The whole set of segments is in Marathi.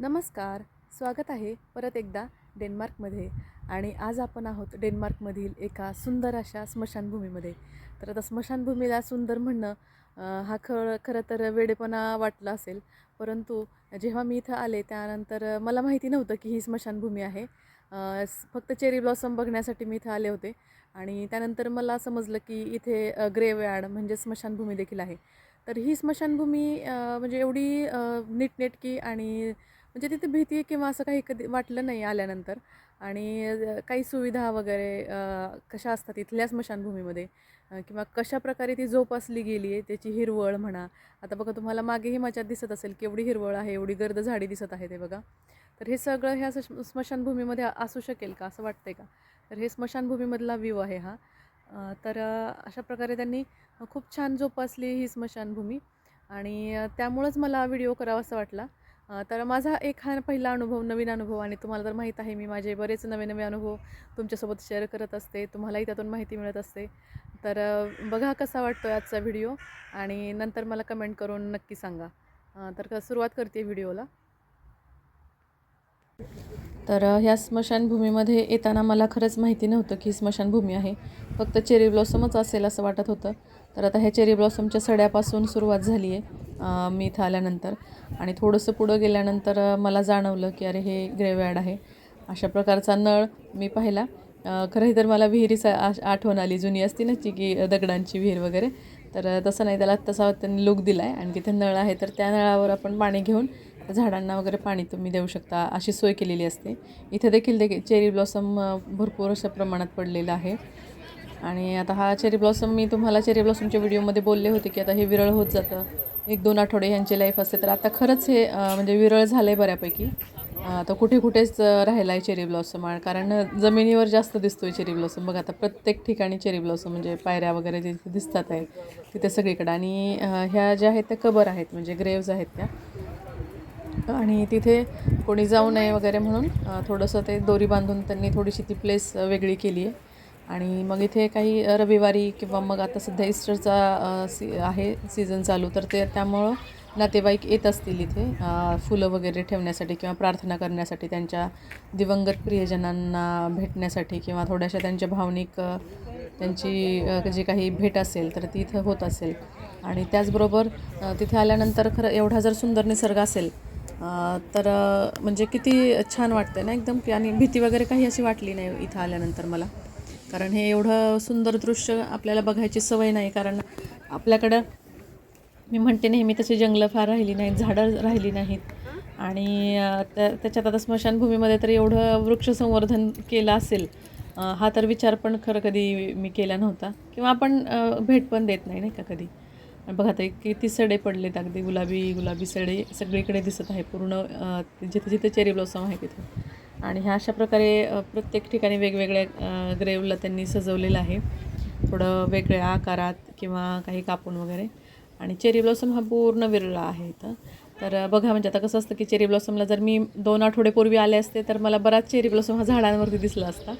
नमस्कार. स्वागत आहे परत एकदा डेन्मार्कमध्ये. आणि आज आपण आहोत डेन्मार्कमधील एका सुंदर अशा स्मशानभूमीमध्ये. तर आता स्मशानभूमीला सुंदर म्हणणं हा खळ खरं तर वेडेपणा वाटला असेल. परंतु जेव्हा मी इथं आले त्यानंतर मला माहिती नव्हतं की ही स्मशानभूमी आहे. फक्त चेरी ब्लॉसम बघण्यासाठी मी इथं आले होते. आणि त्यानंतर मला समजलं की इथे ग्रेवयार्ड म्हणजे स्मशानभूमी देखील आहे. तर ही स्मशानभूमी म्हणजे एवढी नीटनेटकी आणि म्हणजे तिथे भीती आहे किंवा असं काही कधी वाटलं नाही आल्यानंतर. आणि काही सुविधा वगैरे कशा असतात इथल्या स्मशानभूमीमध्ये? किंवा कशा प्रकारे ती जोपासली गेली आहे त्याची हिरवळ म्हणा. आता बघा तुम्हाला मागेही माझ्यात दिसत असेल की एवढी हिरवळ आहे एवढी गर्द झाडी दिसत आहे ते बघा. तर हे सगळं ह्या स्मशानभूमीमध्ये असू शकेल का? असं वाटतंय का? तर हे स्मशानभूमीमधला व्ह्यू आहे हा. तर अशा प्रकारे त्यांनी खूप छान जोपासली ही स्मशानभूमी. आणि त्यामुळंच मला व्हिडिओ करावा असं वाटला. तर माझा एक हा पहिला अनुभव नवीन अनुभव आणि तुम्हाला तर माहीत आहे मी माझे बरेच नवे नवे अनुभव तुमच्यासोबत शेअर करत असते. तुम्हालाही त्यातून माहिती मिळत असते. तर बघा कसा वाटतो आजचा व्हिडिओ आणि नंतर मला कमेंट करून नक्की सांगा. तर सुरुवात करते व्हिडिओला तर ह्या स्मशानभूमीमध्ये येताना मला खरंच माहिती नव्हतं की स्मशानभूमी आहे. फक्त चेरी ब्लॉसमच असेल असं वाटत होतं. तर आता ह्या चेरी ब्लॉसमच्या सड्यापासून सुरुवात झाली आहे मी इथं आल्यानंतर. आणि थोडंसं पुढं गेल्यानंतर मला जाणवलं की अरे हे ग्रेवयार्ड आहे. अशा प्रकारचा नळ मी पाहिला. खरंही तर मला विहिरीचा आश- आठवण आली. जुनी असती ना ची की दगडांची विहीर वगैरे. तर तसं नाही त्याला तसा त्यांनी लुक दिला आहे आणि तिथे नळ आहे तर त्या नळावर आपण पाणी घेऊन झाडांना वगैरे पाणी तुम्ही देऊ शकता अशी सोय केलेली असते. इथे देखील देखील चेरी ब्लॉसम भरपूर अशा प्रमाणात पडलेलं आहे. आणि आता हा चेरी ब्लॉसम मी तुम्हाला चेरी ब्लॉसमच्या व्हिडिओमध्ये बोलले होते की आता हे विरळ होत जातं. एक दोन आठवडे ह्यांची लाईफ असते. तर आता खरंच हे म्हणजे विरळ झालं आहे बऱ्यापैकी आता कुठे कुठेच राहिला आहे चेरी ब्लॉसम कारण जमिनीवर जास्त दिसतो आहे चेरी ब्लॉसम बघा आता प्रत्येक ठिकाणी चेरी ब्लॉसम म्हणजे पायऱ्या वगैरे जिथे दिसतात आहेत तिथे सगळीकडं. आणि ह्या ज्या आहेत त्या कबर आहेत म्हणजे ग्रेव्ज आहेत त्या. आणि तिथे कोणी जाऊ नये वगैरे म्हणून थोडंसं ते दोरी बांधून त्यांनी थोडीशी ती प्लेस वेगळी केली आहे आणि मग इथे काही रविवारी किंवा मग आता सध्या इस्टरचा सी आहे सीझन चालू तर ते त्यामुळं नातेवाईक येत असतील इथे फुलं वगैरे ठेवण्यासाठी किंवा प्रार्थना करण्यासाठी त्यांच्या दिवंगत प्रियजनांना भेटण्यासाठी किंवा थोड्याशा त्यांच्या भावनिक त्यांची जी काही भेट असेल तर ती इथं होत असेल. आणि त्याचबरोबर तिथे आल्यानंतर खरं एवढा जर सुंदर निसर्ग असेल तर म्हणजे किती छान वाटतं ना एकदम की आणि भीती वगैरे काही अशी वाटली नाही इथं आल्यानंतर मला. कारण हे एवढं सुंदर दृश्य आपल्याला बघायची सवय नाही कारण आपल्याकडं मी म्हणते नेहमी तशी जंगलं फार राहिली नाहीत झाडं राहिली नाहीत. आणि त्या त्याच्यात आता स्मशानभूमीमध्ये तर एवढं वृक्षसंवर्धन केलं असेल हा तर विचार पण खरं कधी मी केला नव्हता. किंवा आपण भेट पण देत नाही नाही का कधी? बघा ते किती सडे पडलेत अगदी गुलाबी गुलाबी सडे सगळीकडे दिसत आहे पूर्ण जिथे जिथे चेरी ब्लॉसम आहे तिथे. आणि ह्या अशा प्रकारे प्रत्येक ठिकाणी वेगवेगळ्या ग्रेवला त्यांनी सजवलेलं आहे. थोडं वेगळ्या आकारात किंवा काही कापून वगैरे. आणि चेरी ब्लॉसम हा पूर्ण विरळा आहे इथं. तर बघा म्हणजे आता कसं असतं की चेरी ब्लॉसमला जर मी दोन आठवडेपूर्वी आले असते तर मला बराच चेरी ब्लॉसम हा झाडांवरती दिसला असता.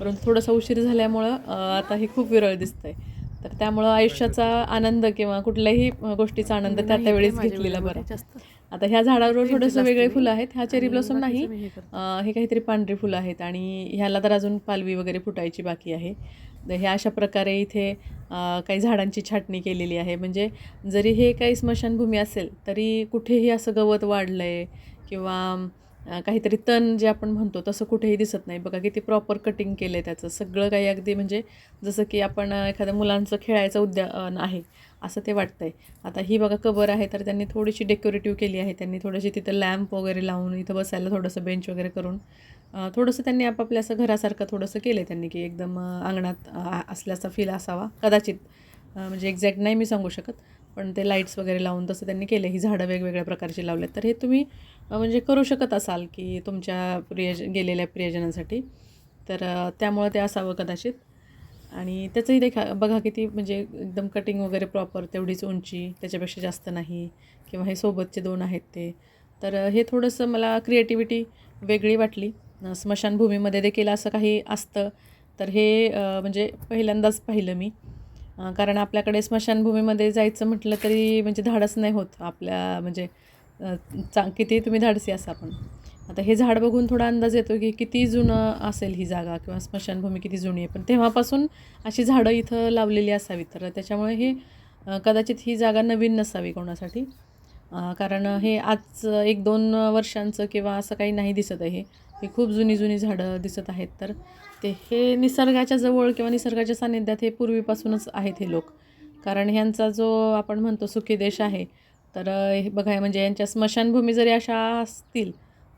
परंतु थोडासा उशीर झाल्यामुळं आता हे खूप विरळ दिसतं आहे तर त्यामुळं आयुष्याचा आनंद किंवा कुठल्याही गोष्टीचा आनंद त्या त्यावेळेस घेतलेला बरा. आता ह्या झाडावर थोडंसं वेगळे फुलं आहेत. ह्या चेरी ब्लॉसम नाही. हे काहीतरी पांढरी फुलं आहेत आणि ह्याला तर अजून पालवी वगैरे फुटायची बाकी आहे. तर ह्या अशा प्रकारे इथे काही झाडांची छाटणी केलेली आहे. म्हणजे जरी हे काही स्मशानभूमी असेल तरी कुठेही असं गवत वाढलं आहे किंवा काहीतरी तण जे आपण म्हणतो तसं कुठेही दिसत नाही. बघा किती प्रॉपर कटिंग केलं आहे त्याचं. सगळं काही अगदी म्हणजे जसं की आपण एखाद्या मुलांचं खेळायचं उद्यान आहे असं ते वाटतं आहे आता ही बघा कबर आहे तर त्यांनी थोडीशी डेकोरेटिव्ह केली आहे. त्यांनी थोडीशी तिथं लॅम्प वगैरे लावून इथं बसायला थोडंसं बेंच वगैरे करून थोडंसं त्यांनी आपापल्या असं घरासारखं थोडंसं केलं आहे त्यांनी की एकदम अंगणात असल्याचा फील असावा. कदाचित म्हणजे एक्झॅक्ट नाही मी सांगू शकत. पण ते लाईट्स वगैरे लावून तसं त्यांनी केलं ही झाडं वेगवेगळ्या प्रकारची लावलेत. तर हे तुम्ही म्हणजे करू शकत असाल की तुमच्या प्रियज गेलेल्या प्रियजनासाठी. तर त्यामुळं ते असावं कदाचित. आणि त्याचंही देखा बघा किती म्हणजे एकदम कटिंग वगैरे प्रॉपर तेवढीच उंची त्याच्यापेक्षा जास्त नाही किंवा हे सोबतचे दोन आहेत ते. तर हे थोडंसं मला क्रिएटिव्हिटी वेगळी वाटली. स्मशानभूमीमध्ये देखील असं काही असतं. तर हे म्हणजे पहिल्यांदाच पाहिलं मी. कारण आपल्याकडे स्मशानभूमीमध्ये जायचं म्हटलं तरी म्हणजे धाडस नाही होत आपल्या म्हणजे चा किती तुम्ही धाडसी असा पण. आता हे झाड बघून थोडा अंदाज येतो की किती जुनं असेल ही जागा किंवा स्मशानभूमी किती जुनी आहे. पण तेव्हापासून अशी झाडं इथं लावलेली असावीत. तर त्याच्यामुळे हे कदाचित ही जागा नवीन नसावी कोणासाठी. कारण हे आज एक दोन वर्षांचं किंवा असं काही नाही दिसत आहे. हे खूप जुनी जुनी झाडं दिसत आहेत. तर ते. हे निसर्गाच्या जवळ किंवा निसर्गाच्या सानिध्यात हे पूर्वीपासूनच आहेत हे लोक. कारण ह्यांचा जो आपण म्हणतो सुखी देश आहे तर हे बघा म्हणजे यांच्या स्मशानभूमी जरी अशा असतील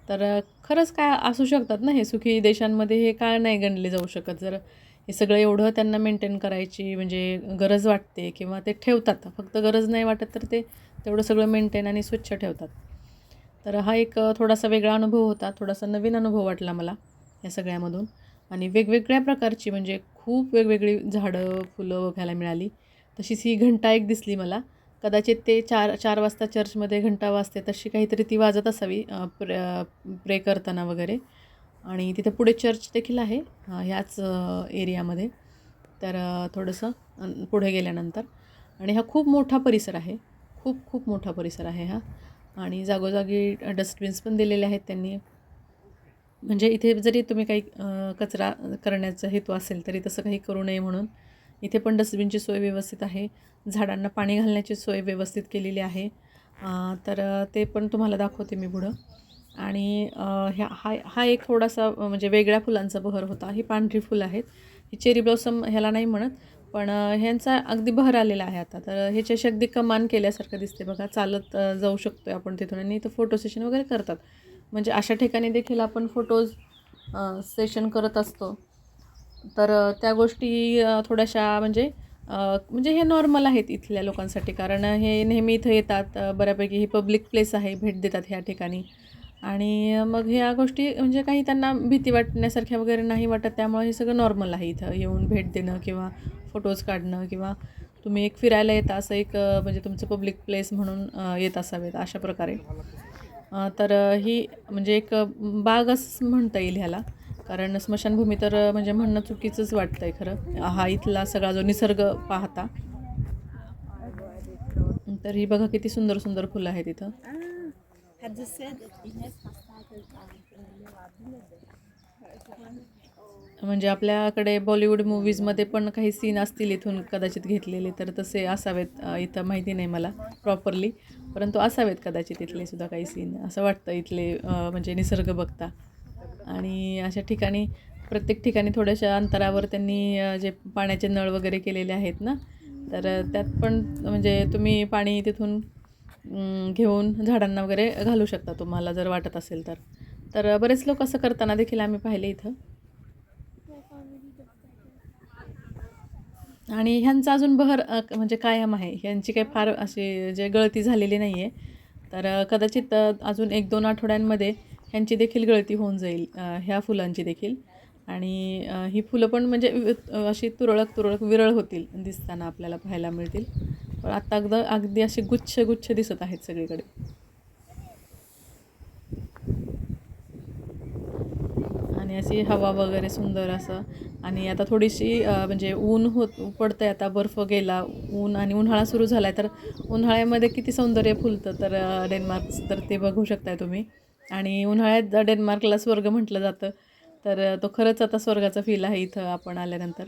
तर खरंच काय असू शकतात ना हे सुखी देशांमध्ये हे काय नाही गणले जाऊ शकत. जर हे सगळं एवढं त्यांना मेंटेन करायची म्हणजे गरज वाटते किंवा ते ठेवतात फक्त गरज नाही वाटत तर ते तेवढं सगळं मेंटेन आणि स्वच्छ ठेवतात. तर हा एक थोडासा वेगळा अनुभव होता थोडासा नवीन अनुभव वाटला मला या सगळ्यामधून. आणि वेगवेगळ्या प्रकारची म्हणजे खूप वेगवेगळी झाडं फुलं बघायला मिळाली. तशीच ही घंटा एक दिसली मला. कदाचित ते चार चार वाजता चर्चमध्ये घंटा वाजते तशी काहीतरी ती वाजत असावी प्रे प्रे करताना वगैरे. आणि तिथं पुढे चर्च देखील आहे ह्याच एरियामध्ये. तर थोडंसं पुढे गेल्यानंतर. आणि हा खूप मोठा परिसर आहे. खूप खूप मोठा परिसर आहे हा. आणि जागोजागी डस्टबिन्स पण दिलेले आहेत त्यांनी. म्हणजे इथे जरी तुम्ही काही कचरा करण्याचा हेतू असेल तरी तसं काही करू नये म्हणून. इथे पण डस्टबिनची सोय व्यवस्थित आहे. झाडांना पाणी घालण्याची सोय व्यवस्थित केलेली आहे. तर ते पण तुम्हाला दाखवते मी पुढं. आणि ह्या हा हा एक थोडासा म्हणजे वेगळ्या फुलांचा बहर होता. ही पांढरी फुलं आहेत. ही चेरी ब्लॉसम ह्याला नाही म्हणत पण ह्यांचा अगदी बहर आलेला आहे आता. तर ह्याच्याशी अगदी कमान केल्यासारखं दिसते बघा. चालत जाऊ शकतो आपण तिथून. आणि इथं फोटो सेशन वगैरे करतात. म्हणजे अशा ठिकाणी देखील आपण फोटोज सेशन करत असतो. तर त्या गोष्टी थोड्याशा म्हणजे म्हणजे हे नॉर्मल आहेत इथल्या लोकांसाठी. कारण हे नेहमी इथं येतात. बऱ्यापैकी ही पब्लिक प्लेस आहे. भेट देतात ह्या ठिकाणी. आणि मग ह्या गोष्टी म्हणजे काही त्यांना भीती वाटण्यासारख्या वगैरे नाही वाटत. त्यामुळे हे सगळं नॉर्मल आहे इथं. येऊन भेट देणं किंवा फोटोज काढणं किंवा तुम्ही एक फिरायला येता. असं एक म्हणजे तुमचं पब्लिक प्लेस म्हणून येत असावेत. अशा प्रकारे. तर ही म्हणजे एक बागच बाग असं म्हणता येईल ह्याला. कारण स्मशानभूमी तर म्हणजे म्हणणं चुकीचंच वाटतं आहे खरं. हा इथला सगळा जो निसर्ग पाहता. तर ही बघा किती सुंदर सुंदर फुलं आहेत इथं. Had du sett Ines passato म्हणजे आपल्याकडे बॉलिवूड मूवीजमध्ये पण काही सीन असतील इथून कदाचित घेतलेले तर तसे असावेत इथं माहिती नाही मला प्रॉपरली परंतु असावेत कदाचित इथले सुद्धा काही सीन असं वाटतं इथले म्हणजे निसर्ग बघता. आणि अशा ठिकाणी प्रत्येक ठिकाणी थोड्याशा अंतरावर त्यांनी जे पाण्याचे नळ वगैरे केलेले आहेत ना तर त्यात पण म्हणजे तुम्ही पाणी तिथून घेऊन झाडांना वगैरे घालू शकता तुम्हाला जर वाटत असेल तर. तर बरेच लोक असं करताना देखील आम्ही पाहिले इथं. आणि ह्यांचा अजून बहर म्हणजे कायम आहे. ह्यांची काही फार अशी जे गळती झालेली नाही आहे तर कदाचित अजून एक दोन आठवड्यांमध्ये ह्यांची देखील गळती होऊन जाईल ह्या फुलांची देखील. आणि ही फुलं पण म्हणजे अशी तुरळक तुरळक विरळ होतील दिसताना आपल्याला पाहायला मिळतील. पण आत्ता अगदी अगदी असे गुच्छ गुच्छ दिसत आहेत सगळीकडे. आणि अशी हवा वगैरे सुंदर असं आणि आता थोडीशी म्हणजे ऊन होत पडतं आहे आता बर्फ गेला ऊन आणि उन्हाळा सुरू झाला आहे तर उन्हाळ्यामध्ये किती सौंदर्य फुलतं तर डेन्मार्क तर ते बघू शकताय तुम्ही. आणि उन्हाळ्यात डेन्मार्कला स्वर्ग म्हटलं जातं. तर तो खरंच आता स्वर्गाचा फील आहे इथं आपण आल्यानंतर.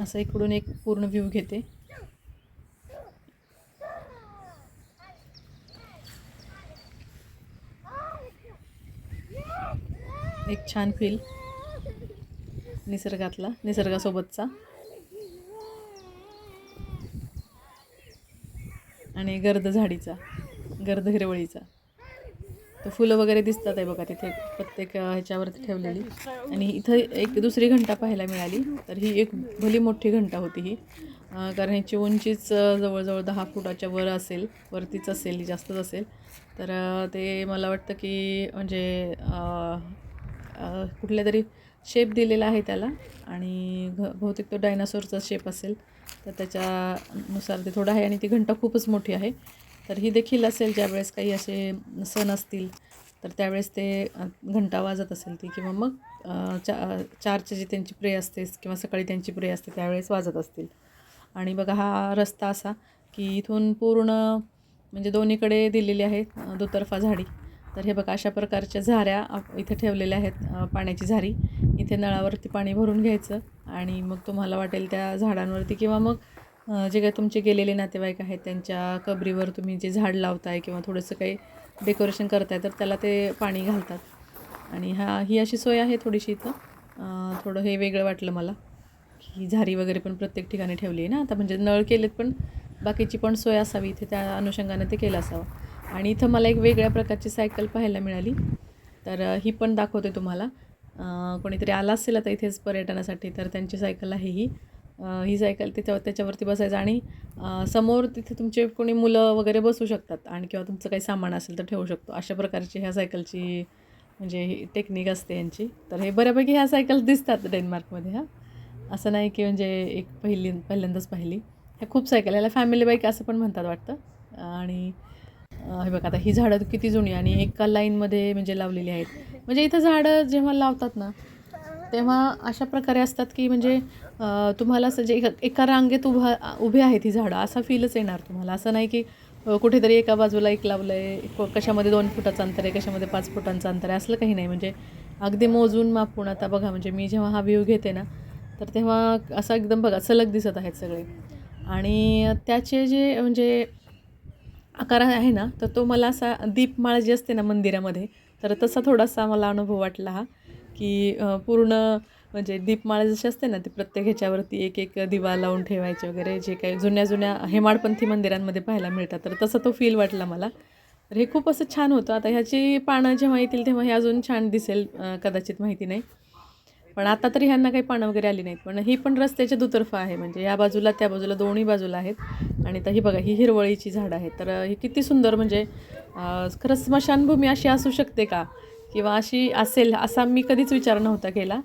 असं इकडून एक पूर्ण व्ह्यू घेते. एक छान फील निसर्गातला निसर्गासोबतचा. आणि गर्द झाडीचा गर्द हिरवळीचा. तर फुलं वगैरे दिसतात आहे बघा तिथे प्रत्येक ह्याच्यावरती ठेवलेली. आणि इथं एक दुसरी घंटा पाहायला मिळाली तर ही एक भली मोठी घंटा होती ही. कारण ह्याची उंचीच जवळजवळ दहा फुटाच्या वर असेल वरतीच असेल जास्तच असेल. तर ते मला वाटतं की म्हणजे कुठल्या तरी शेप दिलेला आहे त्याला. आणि घ बहुतेक तो डायनासोरचा शेप असेल तर त्याच्यानुसार ते थोडं आहे आणि ती घंटा खूपच मोठी आहे. तर ही देखील असेल ज्यावेळेस काही असे सण असतील तर त्यावेळेस ते घंटा वाजत असेल ती किंवा मग चा चारची जी त्यांची प्रे असते किंवा सकाळी त्यांची प्रे असते त्यावेळेस वाजत असतील. आणि बघा हा रस्ता असा की इथून पूर्ण म्हणजे दोन्हीकडे दिलेली आहेत दुतर्फा झाडी. तर हे बघा अशा प्रकारच्या झाऱ्या इथे ठेवलेल्या आहेत पाण्याची झारी. इथे नळावरती पाणी भरून घ्यायचं आणि मग तुम्हाला वाटेल त्या झाडांवरती किंवा मग जे काही तुमचे गेलेले नातेवाईक आहेत त्यांच्या कबरीवर तुम्ही जे झाड लावताय किंवा थोडंसं काही डेकोरेशन करताय तर त्याला ते पाणी घालतात. आणि हा ही अशी सोय आहे थोडीशी इथं. थोडं हे वेगळं वाटलं मला. की झारी वगैरे पण प्रत्येक ठिकाणी ठेवली आहे ना. आता म्हणजे नळ केलेत पण बाकीची पण सोय असावी इथे त्या अनुषंगाने ते केलं असावं. आणि इथं मला एक वेगळ्या प्रकारची सायकल पाहायला मिळाली. तर ही पण दाखवते तुम्हाला. कोणीतरी आला असेल आता इथेच पर्यटनासाठी तर त्यांची सायकल आहे ही. ही सायकल तिथं त्याच्यावरती बसायचं आणि समोर तिथे तुमचे कोणी मुलं वगैरे बसू शकतात आणि किंवा तुमचं काही सामान असेल तर ठेवू शकतो. अशा प्रकारची ह्या सायकलची म्हणजे ही टेक्निक असते यांची. तर हे बऱ्यापैकी ह्या सायकल दिसतात डेन्मार्कमध्ये हा. असं नाही की म्हणजे एक पहिली पहिल्यांदाच पाहिली. ह्या खूप सायकल याला फॅमिली बाईक असं पण म्हणतात वाटतं. आणि हे बघा आता ही झाडं किती जुनी आणि एका लाईनमध्ये म्हणजे लावलेली आहेत. म्हणजे इथं झाडं जेव्हा लावतात ना तेव्हा अशा प्रकारे असतात की म्हणजे तुम्हाला असं जे एका एका रांगेत उभा उभे आहेत ही झाडं असा फीलच येणार तुम्हाला. असं नाही की कुठेतरी एका बाजूला एक लावलं आहे कशामध्ये दोन फुटाचं अंतर आहे कशामध्ये पाच फुटांचं अंतर आहे असलं काही नाही. म्हणजे अगदी मोजून मापून आता बघा म्हणजे मी जेव्हा हा व्ह्यू घेते ना तर तेव्हा असं एकदम बघा सलग दिसत आहेत सगळे. आणि त्याचे जे म्हणजे आकार आहे ना तर तो मला असा दीपमाळ जी असते ना मंदिरामध्ये तर तसा थोडासा मला अनुभव वाटला हा की पूर्ण म्हणजे दीपमाळ जशी असते ना ती प्रत्येक ह्याच्यावरती एक एक दिवा लावून ठेवायचे वगैरे जे काही जुन्या जुन्या हेमाडपंथी मंदिरांमध्ये पाहायला मिळतात तर तसा तो फील वाटला मला. तर हे खूप असं छान होतं. आता ह्याची पानं जेव्हा येतील तेव्हा हे अजून छान दिसेल कदाचित माहिती नाही. पण आता तरी ह्यांना काही पानं वगैरे आली नाहीत. पण ही पण रस्त्याच्या दुतर्फा आहे. म्हणजे या बाजूला त्या बाजूला दोन्ही बाजूला आहेत. आणि तर ही बघा ही हिरवळीची झाडं आहेत. तर ही किती सुंदर म्हणजे खरं खरंच स्मशानभूमी अशी असू शकते का? किंवा अशी असेल असा मी कधीच विचार नव्हता केला.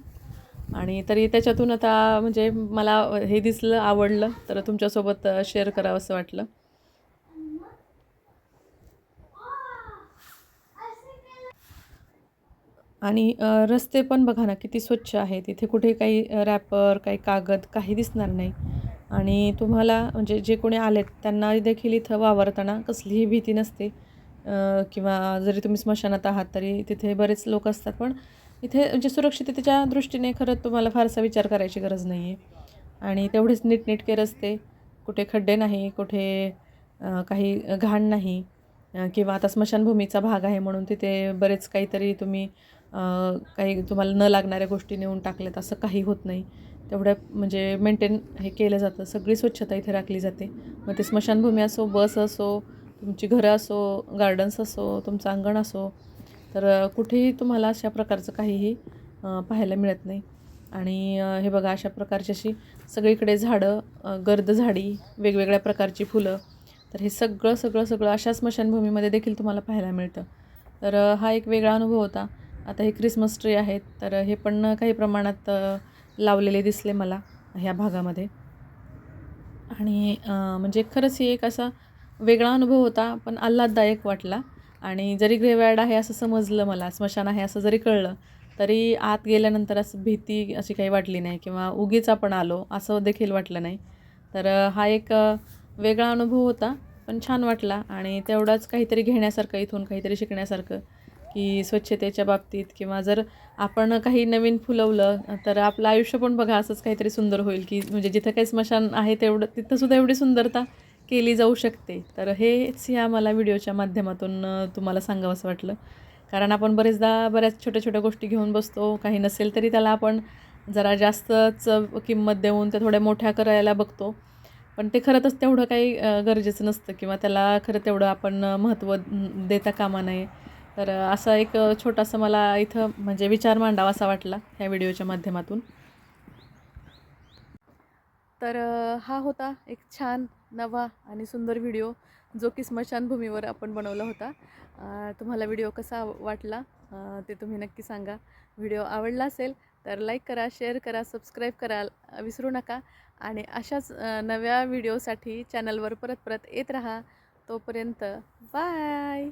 आणि तरी त्याच्यातून आता म्हणजे मला हे दिसलं आवडलं. तर तुमच्यासोबत शेअर करावं असं वाटलं. आणि रस्ते पण बघा ना किती स्वच्छ आहे तिथे कुठे काही रॅपर काही कागद काही दिसणार नाही. आणि तुम्हाला म्हणजे जे कोणी आलेत त्यांना देखील इथं वावरताना कसलीही भीती नसते. किंवा जरी तुम्ही स्मशानात आहात तरी तिथे बरेच लोक असतात. पण इथे म्हणजे सुरक्षिततेच्या दृष्टीने खरंच तुम्हाला फारसा विचार करायची गरज नाही आहे आणि तेवढेच नीटनेटके रस्ते कुठे खड्डे नाही कुठे काही घाण नाही किंवा आता स्मशानभूमीचा भाग आहे म्हणून तिथे बरेच काहीतरी तुम्ही काही तुम्हाला न लागणाऱ्या गोष्टी नेऊन टाकल्यात असं काही होत नाही. तेवढ्या म्हणजे मेंटेन हे केलं जातं. सगळी स्वच्छता इथे राखली जाते. मग ते स्मशानभूमी असो बस असो तुमची घरं असो गार्डन्स असो तुमचं अंगण असो तर कुठेही तुम्हाला अशा प्रकारचं काहीही पाहायला मिळत नाही. आणि हे बघा अशा प्रकारची अशी सगळीकडे झाडं गर्द झाडी वेगवेगळ्या प्रकारची फुलं तर हे सगळं सगळं सगळं अशा स्मशानभूमीमध्ये देखील तुम्हाला पाहायला मिळतं. तर हा एक वेगळा अनुभव होता. आता हे क्रिसमस ट्री आहेत तर हे पण काही प्रमाणात लावलेले दिसले मला ह्या भागामध्ये. आणि म्हणजे खरंच ही एक असा वेगळा अनुभव होता पण आल्हाददायक वाटला. आणि जरी ग्रेवयार्ड आहे असं समजलं मला स्मशान आहे असं जरी कळलं तरी आत गेल्यानंतर असं भीती अशी काही वाटली नाही किंवा उगीच आपण आलो असं देखील वाटलं नाही. तर हा एक वेगळा अनुभव होता पण छान वाटला. आणि तेवढाच काहीतरी घेण्यासारखं इथून काहीतरी शिकण्यासारखं की स्वच्छतेच्या बाबतीत किंवा जर आपण काही नवीन फुलवलं तर आपलं आयुष्य पण बघा असंच काहीतरी सुंदर होईल की म्हणजे जिथं काही स्मशान आहे तेवढं तिथंसुद्धा एवढी सुंदरता केली जाऊ शकते. तर हेच ह्या मला व्हिडिओच्या माध्यमातून तुम्हाला तुम्हाला सांगावंसं वाटलं. कारण आपण बरेचदा बऱ्याच छोट्या छोट्या गोष्टी घेऊन बसतो काही नसेल तरी त्याला आपण जरा जास्तच किंमत देऊन त्या थोड्या मोठ्या करायला बघतो. पण ते खरंच तेवढं काही गरजेचं नसतं किंवा त्याला खरं तेवढं आपण महत्त्व देता कामा नये. तर असा एक छोटासा मला इथं म्हणजे विचार मांडावा असा वाटला ह्या व्हिडिओच्या माध्यमातून. तर हा होता एक छान नवा आणि सुंदर व्हिडिओ जो की स्मशानभूमीवर आपण बनवला होता. तुम्हाला व्हिडिओ कसा वाटला ते तुम्ही नक्की सांगा. व्हिडिओ आवडला असेल तर लाईक करा शेअर करा सबस्क्राईब करा विसरू नका आणि अशाच नव्या व्हिडिओसाठी चॅनलवर परत परत येत राहा. तोपर्यंत बाय!